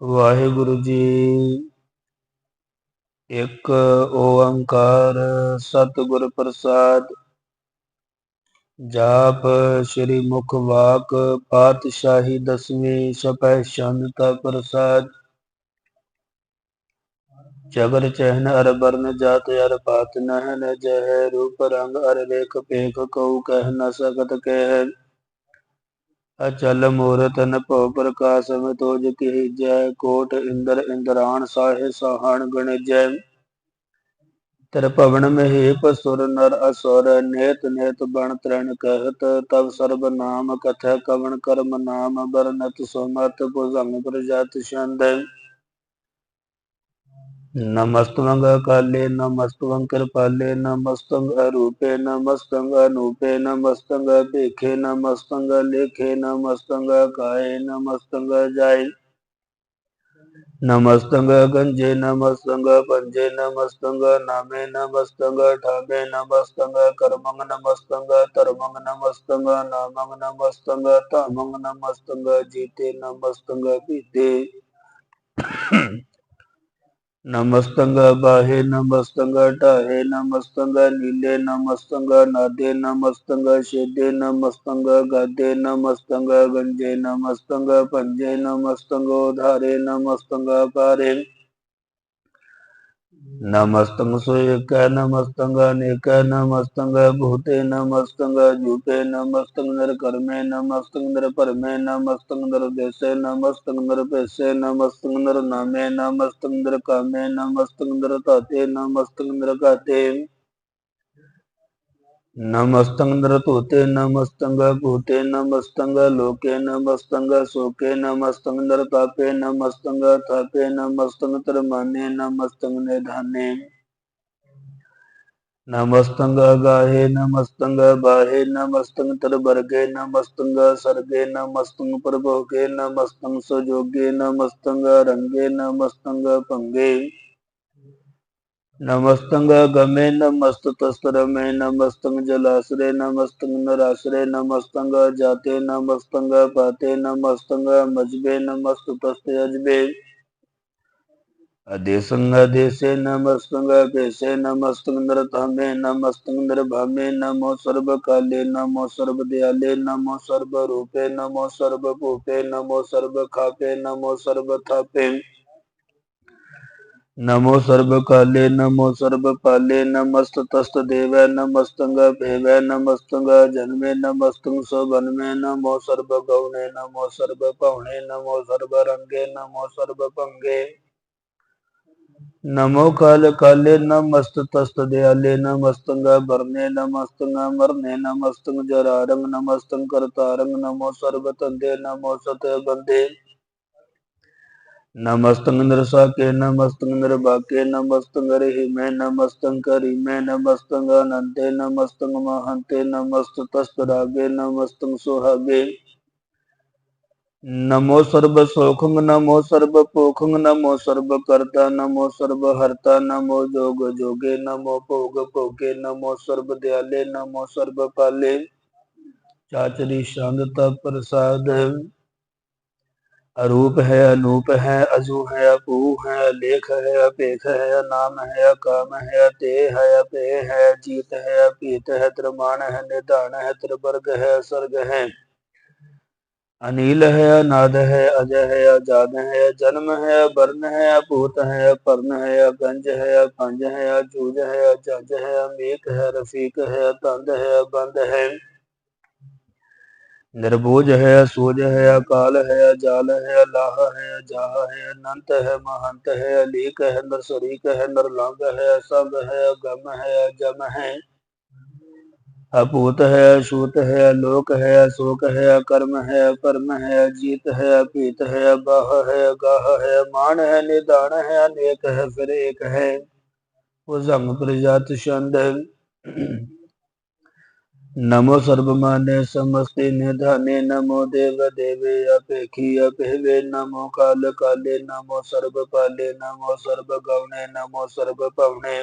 ਵਾਹਿਗੁਰੂ ਜੀ। ਇੱਕ ਓੰਕਾਰ ਸਤਿਗੁਰ ਪ੍ਰਸਾਦ। ਜਾਪ ਸ੍ਰੀ ਮੁਖ ਵਾਕ ਪਾਤਸ਼ਾਹੀ ਦਸਵੀਂ ਸਪੈ ਸ਼ਾਂਤਾ ਪ੍ਰਸਾਦ। ਜਬਰ ਚਹਿਨ ਅਰ ਬਰਨ ਜਾਤ ਅਰ ਪਾਤ ਨਹਿ ਜਹ। ਰੂਪ ਰੰਗ ਅਰ ਰੇਖ ਪੇਖ ਕਉ ਕਹਿ ਨ ਸਕਤ ਕਹਿ। अचल मूर्त भव प्रकाश में जय, कोट इंद्र इंद्राण साहे सहन गण जय। त्रिपवन में ही पसुर नर असुर, नेत नेत बण तृण कहत तब सर्व नाम कथ कवन कर्म नाम, बरनत सुमत, भुजंग प्रजात छंद। नमस्तंग काले नमस्तंग कृपाले नमस्तंग रूपे नमस्तंग अनूपे नमस्तंग देखे नमस्तंग लेखे नमस्तंग काये नमस्तंग जाय नमस्तंग गंजे नमस्तंग पंजे नमस्तंग नामे नमस्तंग ठाबे नमस्तंग कर्मंग नमस्तंग तरमंग नमस्तंग नामंग नमस्तंग तामंग नमस्तंग जीते नमस्तंग पीते नमस्तंग बाहे नमस्तंग टाहे नमस्तंग नीले नमस्तंग नादे नमस्तंग शेदे नमस्तंग गादे नमस्तंग गंजे नमस्तंग पंजे नमस्तंग धारे नमस्तंग पारे नमस्तंग सुख नमस्तंग, अनेक नमस्तंग भूते नमस्तंग जूपे नमस्तंग नर कर्मे नमस्तंग नर परमे नमस्तंग नर देशे नमस्तंग नर पैसे नमस्तंग नर नामे नमस्तंग नर कामे नमस्तंग नर ताते नमस्तंग नर गाते नमस्तंग तोते नमस्तंग भूते नमस्तंग लोके नमस्तंग सोके नमस्तंग नरतापे नमस्तंग थापे नमस्तंग तरमाने नमस्तंग निधाने नमस्तंग गाहे नमस्तंग बाहे नमस्तंग तरबर्गे नमस्तंग सर्गे नमस्तंग प्रभोगे नमस्तंग सजोगे नमस्तंग रंगे नमस्तंग पंगे नमस्तंग गमे नमस्त तस्तर में नमस्तंग जलाश्रय नमस्तंग नराश्रय नमस्तंग जाते नमस्तंग पाते नमस्तंग मजबे नमस्त तस्त अजबे। अदेशंग देशे नमस्तंग पेशे नमस्तंग नरतामे नमस्तंग नरभामे नमो सर्व काले नमो सर्व दयाले नमो सर्व रूपे नमो सर्व भूपे नमो सर्व खापे नमो सर्व थापे नमो सर्व काले नमो सर्व पाले नमस्त तस्त देव नमस्तंग भेव नमस्तंग जन्मे नमस्तंग स्वनमे नमो सर्व गौणे नमो सर्व पौणे नमो सर्व रंगे नमो सर्व पंगे नमो काल काले नमस्त तस्त दयाले नमस्तंग भरने नमस्तंग मरने नमस्तंग जरारंग नमस्तंग करतारंग नमो सर्व तंदे नमो सत बंदे नमस्तंग नरसाके नमस्तंग नरबाके नमस्तंग हिमे नमस्तंग करीमे नमस्तंग अनंते नमस्तंग महंते नमस्त तस्तरागे नमस्तंग सुहागे नमो सर्व सोखंग नमो सर्व पोखंग नमो सर्व कर्ता नमो सर्व हरता नमो जोग जोगे नमो भोग भोगे नमो सर्व दयाले नमो सर्व पाले चाचरी शांतता प्रसाद अरूप है अनूप है अजू है अपू है लेख है अपेख है नाम है काम है ते है अपे है जीत है पीत है त्रमान है निदान है त्रिवर्ग है सर्ग है अनिल है अनाद है अजय है आज़ाद है जन्म है वर्ण है अपूत है पर्ण है गंज है पंज है जूझ है जज है अमीक है रफीक है तंद है बंद है निर्बोझ है सूझ है अकाल है अजाल है अल्लाह है अजाह है अनंत है महंत है अलीक है नरसरीक है नरलंग है असंग है अगम है अजम है अपूत है अशूत है अलोक है अशोक है अकर्म है अपरम है अजीत है अपीत है अबाह है अगाह है मान है निदान है अनेक है फिर एक है भुजंग प्रजात छंद नमो सर्वमान्य समस्ते निधाने नमो देव देवे अपेखी अपेवे नमो काल काले नमो सर्व पाले नमो सर्व गौणे नमो सर्व पवणे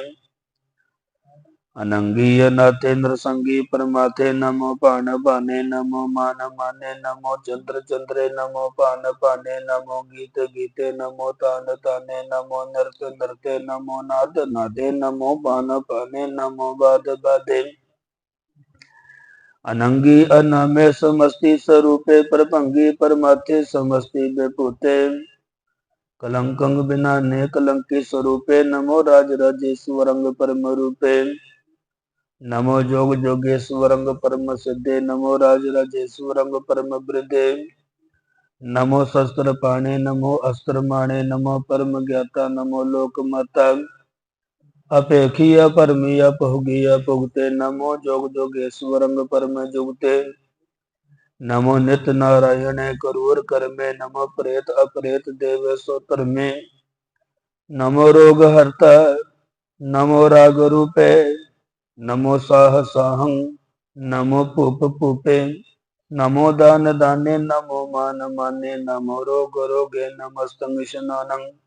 अनंगी अनाथे नृसंगी परमाथे नमो पान पाने नमो मान माने नमो चंद्र चंद्रे नमो पान पाने नमो गीत गीते नमो तान ताने नमो नृत्य नृत्य नमो नाद नादे नमो पान पाने नमो बाद बादे अनंगी अनामे समस्ति स्वरूपे परभंगी परमाथे समस्ति बेपूते कलंकंग बिना ने कलंकी स्वरूपे नमो राज राजेश्वरंग परम रूपे। नमो जोग जोगेश्वरंग परम सिद्धे, नमो राज राजेश्वरंग परम वृद्धे। नमो शस्त्र पाणे, नमो अस्त्र माणे, नमो परम ज्ञाता, नमो लोक माता अपेखी परमी अपहुगी पुगते नमो जोग जोगेश्वरंग परम जुगते। नमो नित नारायण करूर कर्मे। नमो प्रेत अप्रेत देव सोत्र में नमो रोग हरता। नमो राग रूपे। नमो साह साहं। नमो पुप पुपे। नमो दान दाने। नमो मान माने। नमो रोग रोगे। नमस्तंग शनानं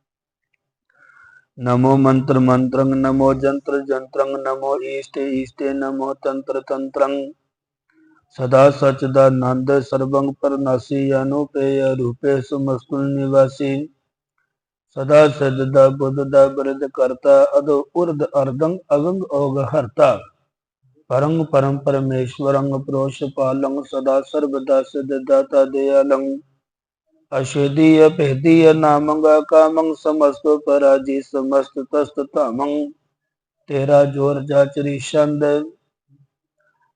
नमो मंत्र मंत्रं नमो जंत्र जंत्रं नमो ईष्टे ईष्टे, नमो तंत्र तंत्रं सदा सचदानंद सर्वं परनासी, अनुपेय रूपे सुमस्तुल निवासी। सदा सदा बुद्धदा वृद करता अद उर्द अर्दं अगंग ओग हरता। परंग परम परमेश्वरंग प्रोष पालं सदा सर्वदा सिद्धदाता दयालं अशेदीय भेदीय नामंग कामंग समस्त पराजी समस्त तस्त तामंग। तेरा ज़ोर जाचरी छंद।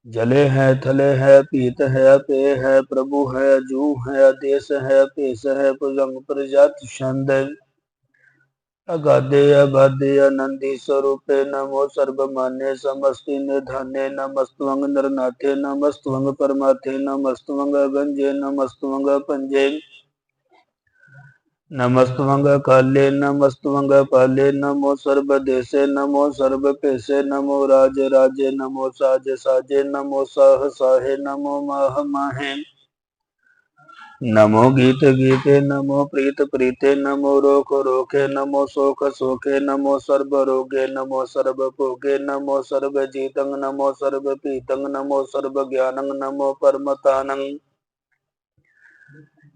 जले है, थले है, पीत है, पे है, प्रभु है, जू है, देश है, पेश है पुजंग प्रजात छंद। अगाधे, अबाधे, आनंदी स्वरूपे, नमो सर्वमान्य, समस्ति निधान्य नमस्तवंग नरनाथे नमस्तवंग परमाथे नमस्तवंग गंजे नमस्तवंग पंजे नमस्तवंग काले नमस्तवंग पाले, नमो सर्व देशे नमो सर्व पेशे नमो राज, राजे, नमो साज, साजे, नमो साह, साहे, नमो माह, माहे। नमो गीत, गीते, नमो प्रीत, प्रीते, नमो रोख, रोखे, नमो शोक, शोके, नमो सर्व रोगे, नमो सर्व भोगे, नमो सर्व जीतं नमो सर्व पीतं नमो सर्व ज्ञानं नमो परमतानं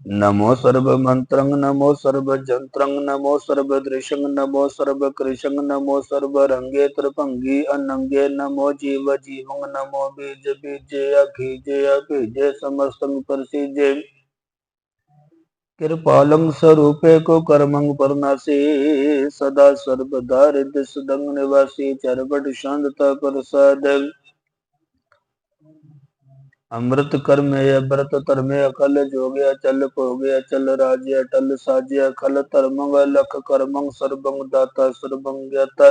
नमो सर्व मंत्रं, नमो सर्व जंत्रं नमो सर्व दृशं, नमो सर्व कृशं, नमो सर्व रंगे त्रिभंगी अनंगे नमो जीव जीवं, नमो बीज बीजे, अखीजे अभिजे समस्तं परसिजे। कृपालं स्वरूपे को कर्मंग परनासी सदा सर्वदा रिद्ध सुदंग निवासी चरबट शांतता प्रसाद अमृत कर्म व्रत धर्मे अकल जोगे अचल भोगे अचल राज्य अटल साज्य अखल धर्मंग लख कर्मंग सर्वंग दाता सर्वंग ज्ञाता।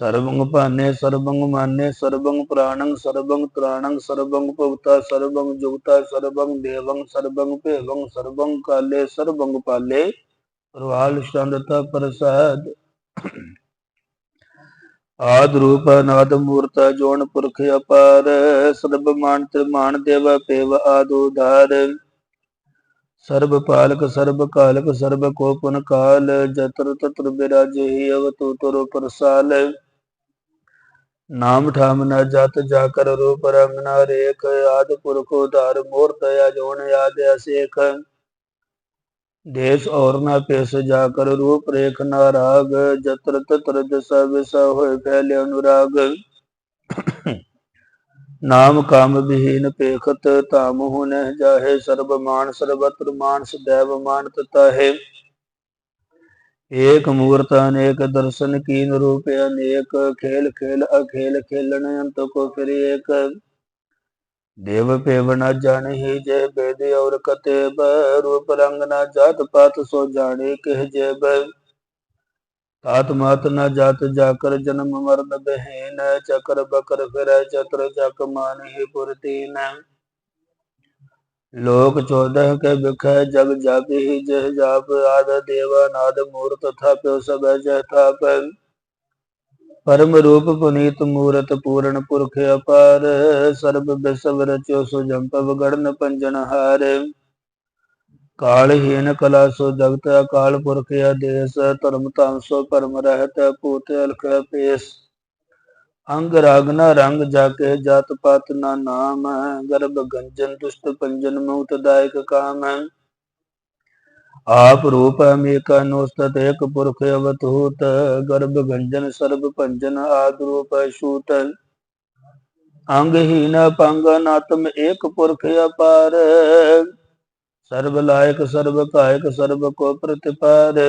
सर्वंग पाने सर्वंग माने सर्वंग प्राणं सर्वंग त्राणं सर्वंग पुगता सर्वंग जुगता सर्वंग देवं सर्वंग पेवं सर्वंग काले सर्वंग पाले। प्रवाल शांतता प्रसाद। आद रूप अनाद मूर्त जोन पुरख अपार सर्व मान त्रिमान देव पेव आदुधार सर्व पालक सर्व कालक सर्व कोपन काल जत्र तत्र विराज ही अवतुतर प्रसाल नाम ठाम न जत जाकर रूप रंग न रेख आद पुरख उधार मूर्त जोन याद असेख देश और न पेश जाकर रूप रेख न राग जत्र तत्र दशा विषा हो फैले अनुराग। नाम काम विहीन पेखत तामहु न जाहे सर्व मान, सर्वत्र मानस सदैव मान तता है एक मूर्त अनेक दर्शन कीन रूप अनेक, खेल खेल अखेल खेलन अंत को फिर एक। देव पेव न जान ही जय वेद और कतेब रूप रंग न जात पात सो जाने कह जेब तात मात न जात जाकर जन्म मरण बहन, चक्र बकर फिर चत्र चक मान ही पुरतीन। लोक चौदह के बिख जग जाप ही जह जाप, आद देवा नाद मूर्त था प्यो सब जह थाप। परम रूप पुनीत मूरत पूर्ण पुरख अपार सर्ब विसव रचो सुजम्पव गढ़न पंजन हार कालहीन कला सो जगत अकाल पुरख आदेश धर्म ताम सो परम रहत पूत अलख पेश अंग रागना रंग जाके जात पात ना नाम गर्भ गंजन दुष्ट पंजन मुक्तदायक काम आप रूप अमेका नोस्तत ਆਪ ਰੂਪ ਅਮੇਕਾ ਨੋਸਤਤ ਏਕ ਪੁਰਖ ਅਵਤ ਹੂਤ ਗਰਭ ਗੰਜਨ, ਸਰਬ ਭੰਜਨ ਆਦ ਰੂਪ ਸ਼ੂਤ ਅੰਗਹੀਨ ਪੰਗਨ ਆਤਮ ਏਕ ਪੁਰਖ ਅਪਾਰ, ਸਰਬ ਲਾਇਕ, ਸਰਬ ਕਾਇਕ, ਸਰਬ ਕੋ ਪ੍ਰਤਿਪਾਰ।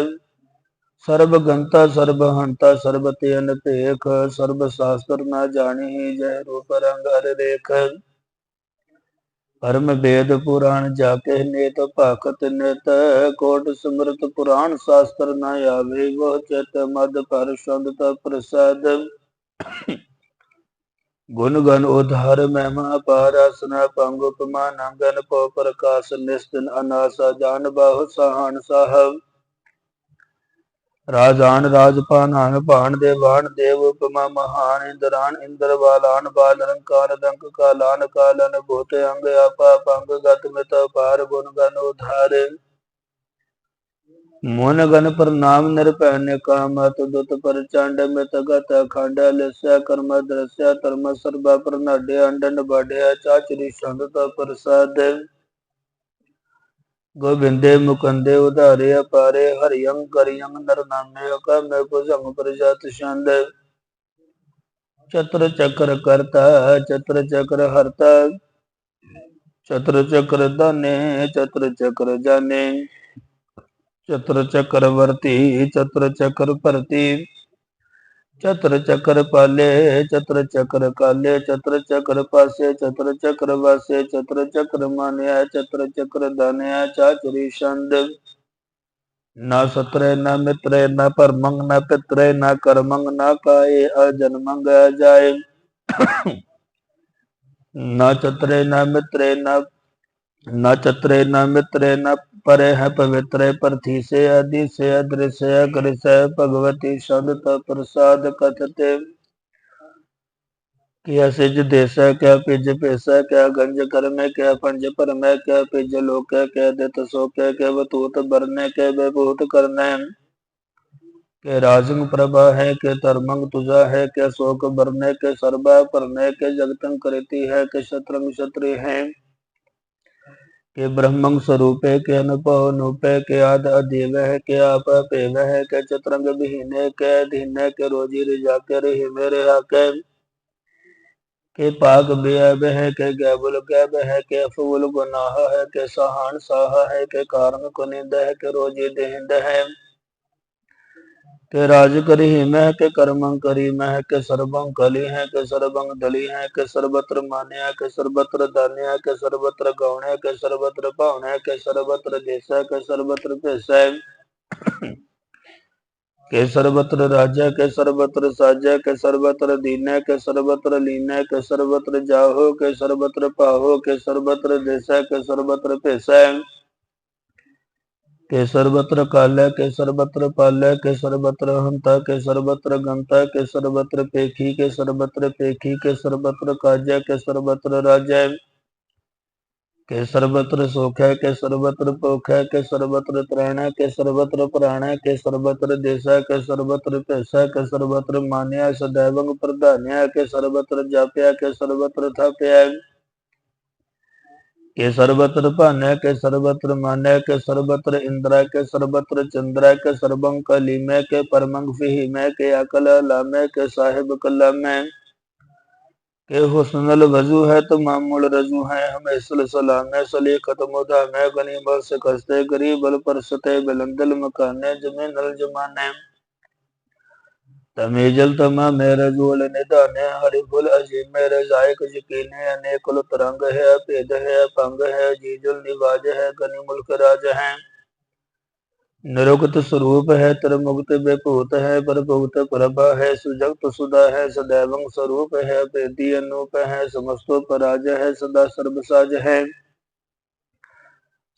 ਸਰਬ ਗੰਤਾ, ਸਰਬ ਹੰਤਾ, ਸਰਬ ਤੇ ਅਨਪੇਖ ਸਰਬ ਸਾਸਤਰ ਨਾ ਜਾਣੀ ਜੈ ਰੂਪ ਰੰਗ ਹਰ ਰੇਖ। ਪਰਮ ਵੇਦ ਪੁਰਾਣ ਜਾਕੇ ਨੇਤ ਭਗਤ ਨਿਤ, ਕੋਟ ਸਮਰਤ ਪੁਰਾਣ ਸ਼ਾਸਤਰ ਨਾ ਆਵੇ ਵਹ ਚਿਤ ਮਦ ਪਰ ਸ਼ਬਦ ਤ ਪ੍ਰਸਾਦ। ਗੁਣ ਗਨ ਉਧਾਰ ਮਹਿਮਾ ਪਾਰਸਨਾ ਪੰਗ ਉਪਮਾ, ਨੰਗਨ ਪੋ ਪ੍ਰਕਾਸ਼ ਨਿਸਤਨ ਅਨਾਸਾ, ਜਾਨ ਬਾਹੁ ਸਹਾਨ ਸਾਹਿਬ। ਰਾਜਾਨ ਰਾਜਪਾਨ ਹਨ ਭਾਣ ਦੇਵਾਨ ਦੇਵ ਉਪਮਾ ਮਹਾਨ ਇੰਦਰਾਨ ਇੰਦਰ ਬਾਲਾਨ ਬਾਲ ਰੰਕਾਰ ਦੰਕ ਕਾਲਾਨ ਕਾਲਨ ਭੂਤ ਅੰਗ ਆਪਾ ਪੰਗ ਗਤ ਮਿਤ ਪਾਰ ਗੁਣ ਗਨ ਉਧਾਰ। ਮਨ ਗਨ ਪ੍ਰਨਾਮ ਨਿਰਭੈ ਨਿਕਾਮਤ ਦੁਤ ਪ੍ਰਚੰਡ ਮਿਤ ਗਤ ਅਖੰਡ ਲਿਸੈ ਕਰਮ ਦ੍ਰਸੈ ਧਰਮ ਸਰਬਾ ਪ੍ਰਨਾਡੇ ਅੰਡਨ ਬਾਡਿਆ ਚਾਚਰੀ ਸੰਤ ਪ੍ਰਸਾਦ। ਗੋਬਿੰਦੇ ਮੁਕੰਦੇ ਉਧਾਰੇ ਅਪਾਰੇ ਹਰਿਯੰ ਕਰਿਯੰ ਨਰ ਨਾਮੇ ਅਕਮੇ ਭੁਜੰਗ ਪ੍ਰਜਾਤ ਛੰਦ ਚਤਰ ਚੱਕਰ ਕਰਤਾ ਚਤਰ ਚੱਕਰ ਹਰਤਾ ਚਤਰ ਚੱਕਰ ਦਾਨੇ ਚਤਰ ਚੱਕਰ ਜਾਣੇ ਚਤਰ ਚੱਕਰ ਵਰਤੀ ਚਤਰ ਚੱਕਰ ਭਰਤੀ ਚਤਰ ਚੱਕਰ ਪਾਲੇ, ਚਤਰ ਚੱਕਰ ਕਾਲੇ, ਚਤਰ ਚੱਕਰ ਪਾਸੇ, ਚਤਰ ਚੱਕਰ ਵਾਸੇ, ਚਤਰ ਚੱਕਰ ਮਾਨਿਆ, ਚਤਰ ਚੱਕਰ ਦਾਨਿਆ ਚਾਚਰੀ ਛੰਦ। ਨਾ ਸਤਰੇ, ਨਾ ਮਿਤਰੇ, ਨਾ ਪਰਮੰਗ ਨਾ ਪਿਤਰੇ, ਨਾ ਕਰਮੰਗ, ਨਾ ਕਾਏ ਅਜਨਮੰਗ ਜਾਏ। ਨਾ ਚਤਰੇ, ਨਾ ਮਿਤਰੇ, ਨਾ न चत्रे न मित्रे न परे है पवित्र पृथ्वी से आदि से अदृश्य अग्र भगवती शब्द प्रसाद कथते। क्या सिज देश क्या पिज पेश क्या गंज कर में क्या पंज पर में क्या पिज लोक है क्या दित सो क्या क्या वतूत बरने के बेभूत करने। के राजंग प्रभा है के तरमंग तुझा है के शोक बरने के सर्वा परने के जगतंग करती है के शत्रंग शत्रु है। के ब्रह्मंग स्वरूपे के अनुभव नूपे के आद अधीव है के आप पेव है के चतरंग विहीने के धीने के रोजी रिजा के रही मेरे हाके के पाक बेअब है के गैबुल गैब है के फूल गुनाह है के सहान साह है के कारण कुनिंद है के रोजी देहिंद है के राज करी मह के कर्मं करी मह के सर्वं कली है के सर्वं दली है के सर्वत्र मान्या के सर्वत्र दान्या के सर्वत्र गौणे के सर्वत्र पावणे के सर्वत्र देश के सर्वत्र के सर्वत्र राजा के सर्वत्र साजा के सर्वत्र दीन के सर्वत्र लीन के सर्वत्र जाहो के सर्वत्र पाहो के सर्वत्र देशा के सर्वत्र पेशा के सर्वत्र काल के सर्वत्र पाल के सर्वत्र हंता के सर्वत्र गंता के सर्वत्र पेखी के सर्वत्र पेखी के सर्वत्र काजा के सर्वत्र राजा के सर्वत्र सोख के सर्वत्र पोख के सर्वत्र त्रैण के सर्वत्र प्राण के सर्वत्र देशा के सर्वत्र पैसा के सर्वत्र मान्या सदैव प्रधान्या के सर्वत्र जाप्या के सर्वत्र थाप्या के सर्वत्र भान्य के सर्वत्र मान्य के सर्वत्र इंद्र के सर्वत्र चंद्र के सर्वं कलीमय के परमंग फिहिमय के अकल लामय के साहिब कलामय के हुस्नल वज़ू है तो मामूल रजू है, हम इसल सलाम सली खत्म में गनी बल से कस्ते गरीब बल पर सते बिलंदल मकाने जमे नल जमाने। तमीजल तमा मेरे जोल निदाने हरि फुल अजीम मेरे जायक यकीने, अनेक तरंग है भेद है पंग है जीजुल निवाज है, गनि मुल्क राज है। निरुक्त स्वरूप है तर मुक्त बेभूत है पर भूत प्रभा है, सुजगत सुधा है, सदैवं स्वरूप है वेदी अनूप है, समस्तो पराज है, सदा सर्वसाज है।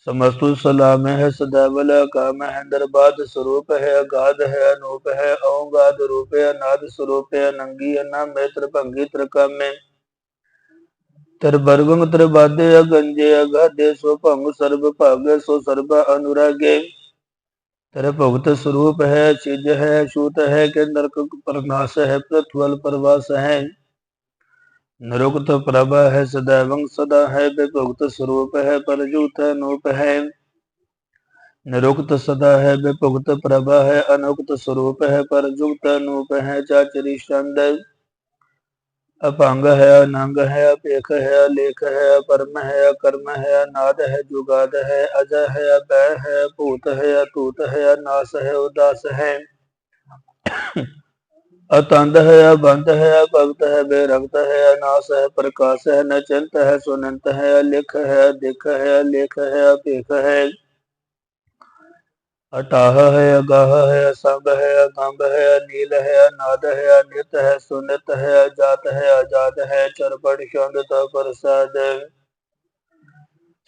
समस्तु सलाम है सदैवल काम है दरबाद स्वरूप है, अगाध है, अनूप है, औगाध रूप है, अनाद स्वरूप है नंगी अनाम है त्रिभंगी त्रिकामे त्रिवर्गंग त्रिबादे अगंजे, अगाधे सो भंग सर्व भागे सो सर्व अनुरागे। तेरे भुगत स्वरूप है चिज है छूत है के नरक प्रनाश है, पृथ्वल, प्रवास है। नरुक्त प्रभा है सदैवं सदा है बेभुगत स्वरूप है परजूत है नूप है निरुक्त सदा है बेभुगत प्रभा है अनुक्त स्वरूप है परजुक्त नूप है चाचरी चंद अपंग है अनंग है अपेख है लेख है परम है अकर्म है अनाद है जुगाद है अजय है अभय है भूत है अतूत है अनास है उदास है अतंद है, अबंध है, अभक्त है बेरक्त है, अनास है, प्रकाश है, न चिंत है, सुनंत है, अलिख है अधिक है, अलेख है, अपेख है। अटाह है, अगाह है, असंग है अगंब है, अनील है, अनाद है, अनित है, सुनित है, अजात है आज़ाद है, चरपट चंद प्रसाद।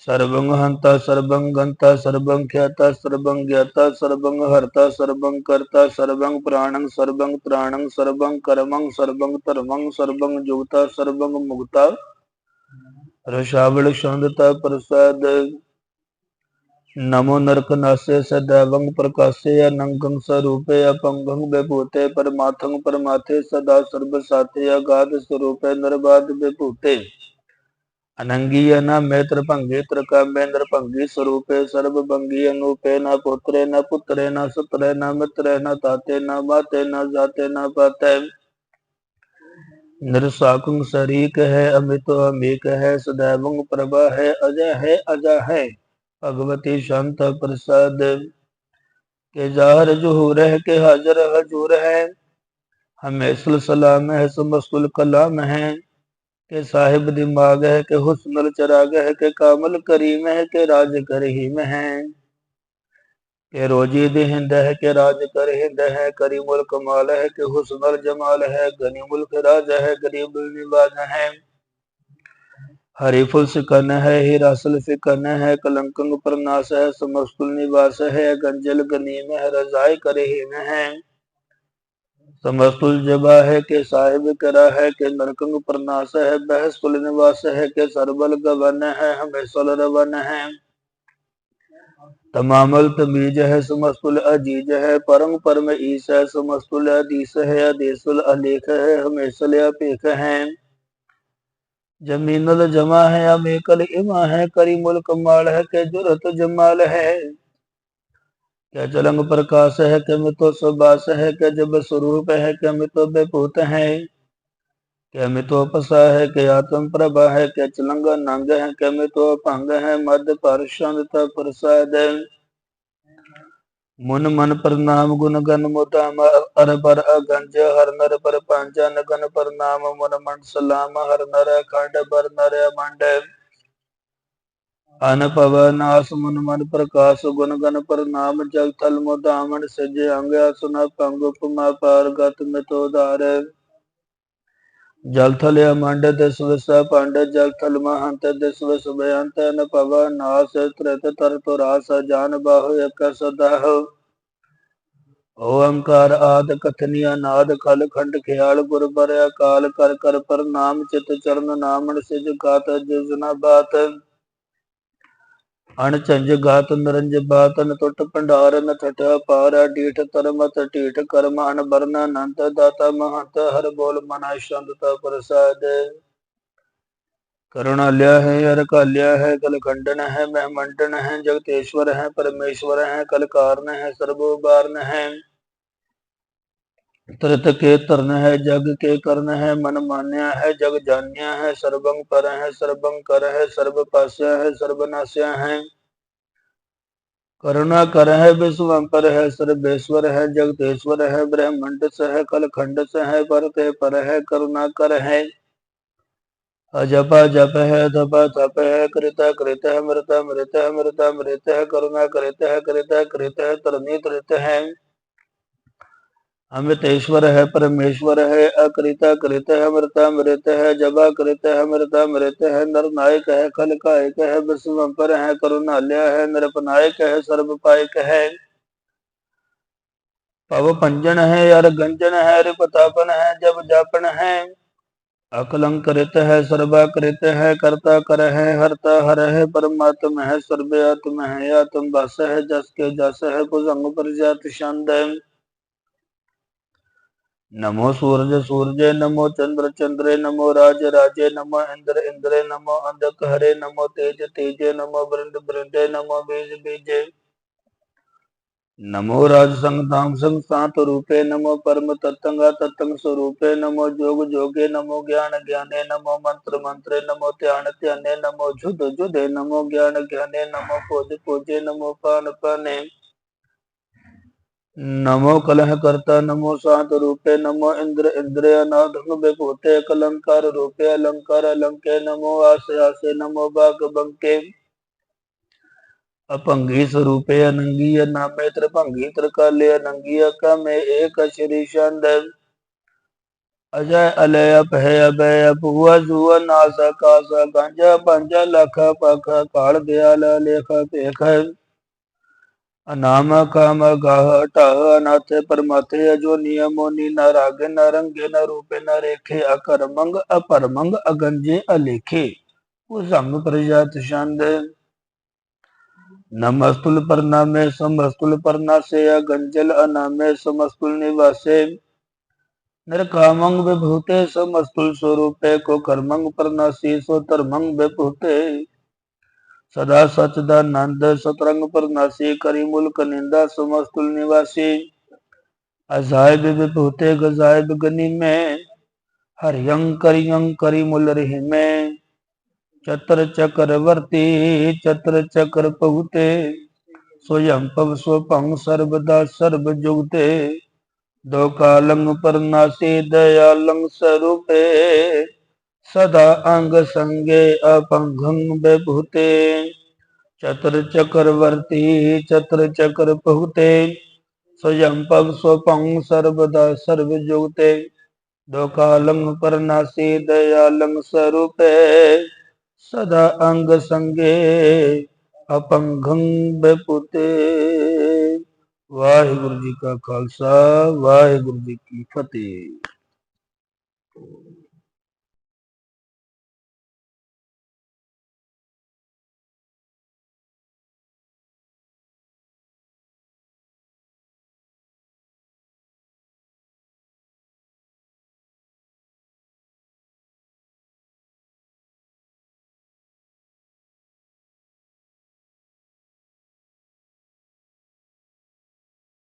सर्वंग हंता सर्वं गंता सर्वं ख्याता सर्वं ज्ञाता सर्वं हरता सर्वं कर्ता सर्वं प्राणं सर्वं त्राणं सर्वं कर्मं सर्वं धर्मं सर्वं जुगता सर्वं मुक्ता रसावल शांतता प्रसाद नमो नरक नासे सदैवं प्रकाशे अनंगं स्वरूपे अपंगं विभूते परमाथं परमाथे सदा सर्व साथे अगाध स्वरूपे नरबाद विभूते अनंगी न मेत्र भंगे त्रकाम्बे नृभंगी स्वरूपे सर्व भंगी, अनूपे न पुत्रे न पुत्रे न सुत्रे न मित्रे न ताते न माते न जाते न पाते। निरसाकुंग शरीक है, अमित अमीक है, सदैवंग प्रभा है, अजय है अजय है, भगवती शांत प्रसाद। के जार जहूर है, के हाजर हजूर है, हमें सलाम है समस्तुल कलाम है। के साहिब दिमाग है, के हुस्नल चराग है, के कामल करीम है, के राज कर करहीम है। के रोजी हिंद है, के राज कर हिंद है, करीमुल कमाल है, के हुस्नल जमाल है गनी मुल्क राज है गरीब निवाज है। हरिफुल सिकन है, हिरासल सिकन है कलंकंग प्रनाश है, समस्तुल निवास है, गंजल गनीम है रजाय करे में है। समस्तुल जबा है के साहिब, करा है के नरकंग प्रनाश है बहसकुल निवास है के सरबल गवन है हमेशल रवन है। तमामल तमीज है, समस्तुल अज़ीज़ है, परम परम ईस है, समस्तुल अदीस है, अदेसुल अलेख है हमेशल अपेख है। जमीनल जमा है, अमेकल इमा है करी मुल्क माल है, के जुरत जमाल है। क्या जलंग प्रकाश है के मितो सुबास है के जब स्वरूप है के मितो बेपूत है? के मितो पसा है के आत्म प्रभा है के चलंग नंग है के मितो भंग है, मद पर प्रसाद मुन मन प्रणाम गुण गण मुदाम अर पर अगंज हर नर पर पांचन पर नाम, मुन मन सलाम हर नर खंड बर नर मंड अन पवनास मुन मन प्रकाश गुण गन प्रणाम जग थल मुदामन सज अंग सुन पंग उपमा पार गत मितोदार जल थल मंड दिस विस पंड जल थल महंत दिस विस भयंत न पवनास त्रित तर तुरास जान बाहु एक सदाह ओंकार आद कथनिया नाद खल खंड ख्याल गुर बर अकाल कर कर पर नाम चित चरण नामन सिज गात जिजना बात अणचंज गात नरंज बात न टुट भंडार न ठट पार डीठ तरमत टीठ कर्म अन बरन अनंत दाता महंत हर बोल मना शांतता प्रसाद करुणाल्या है हर काल्या है कल खंडन है महमंडन है जगतेश्वर है परमेश्वर है कल कारण है सर्वोबारन है तरत के तरन है, जग के कर्ण है, मन मान्या है, जग जान्या है, सर्वं पर है, सर्वं कर है, सर्व पास्या है सर्वनाश्या है। करुणा कर है विश्वम पर है, सर्वेश्वर है जगतेश्वर है ब्रह्मंड से है कल खंड से है पर ते पर है, करुणा कर है। अजपा जप है तप तप है, कृत कृत है, मृत मृत मृत मृत है, करुणा कृत है, कृत कृत है तरनी त्रित है। अमृतेश्वर है, परमेश्वर है, अकृता कृत है, अमृता मृत है, जबा कृत है, अमृता मृत है, नर नायक है, खल कायक है विश्व पर है, करुणालय है नरपनायक है सर्व पायक है। पव पंजन है, अर गंजन है रिपतापन है, जब जापन है। अकलंकृत है, सर्वाकृत है, कर्ता कर है, हरता हर है, परमात्म है, सर्वे आत्म है, आत्म बस है, जस के जस है, भुजंग प्रजात छंद नमो सूरज सूरज नमो, चंद्र, चंद्रे नमो, राज, राजे नमो, इंद्र, इंद्रे नमो अंधक हरे नमो, तेज, तेजे नमो, वृंद, वृंदे नमो, बीज, बीजे। नमो राज संग, धाम संग, सात रूपे नमो, परम तत्ंगा तत्ंग स्वरूपे नमो, जोग, जोगे नमो, ज्ञान, ज्ञाने नमो, मंत्र, मंत्रे नमो, ध्यान, ध्याने नमो, जुद, जुदे नमो, ज्ञान, ज्ञाने नमो, पूज, पूजे नमो, पान, पाने। नमो कलह करता, नमो शांत रूपे, नमो इंद्र इंद्र अनाधंग विभूते कलंकार रूपे, अलंकार अलंके, नमो आसे आसे, नमो बाग बंके। अपंगी स्वरूपे अनंगी नामे त्रिभंगी त्रिकाले अनंगी में एक श्री चंद अजय अलय भय अभय भुआ जुआ नासा कासा, गांजा पंजा लख पख, काल दयाल लेख पेख अनाम काम गाह टह अजो नियमोनि न रागे न रंगे न रूपे न रेखे, अकरमंग अपरमंग अगंजे अलेखे। प्रजात छंद नमस्तुल परनामे, समस्तुल परनासे गंजल अनामे, समस्तुल निवासे। नरकामंग विभूते, समस्तुल स्वरूपे को कर्मंग परनासी, सो धर्मंग विभूते। सदा सचदानंद सतरंग परनासी करी मुल्क निंदा, समस्तुल निवासी। अजायब विभूते गजायब गनी में हरियं करियं करी मुल रही में। चतर चक्रवर्ती चतर चक्र पहुते, स्वयं पव स्वपंग, सर्वदा सर्व जुगते। दो कालंग पर नासी, दयालंग स्वरूपे सदा अंग संगे अपंगंग बेभूते चतर चक्रवर्ती चतर चक्र पहुते। स्वयं पव स्वपंग सर्वदा सर्व जुगते दो कालंग पर नासी दयालंग स्वरूपे। सदा अंग संगे अपंगं बेपुते वाहिगुरु जी का खालसा, वाहिगुरु जी की फतेह।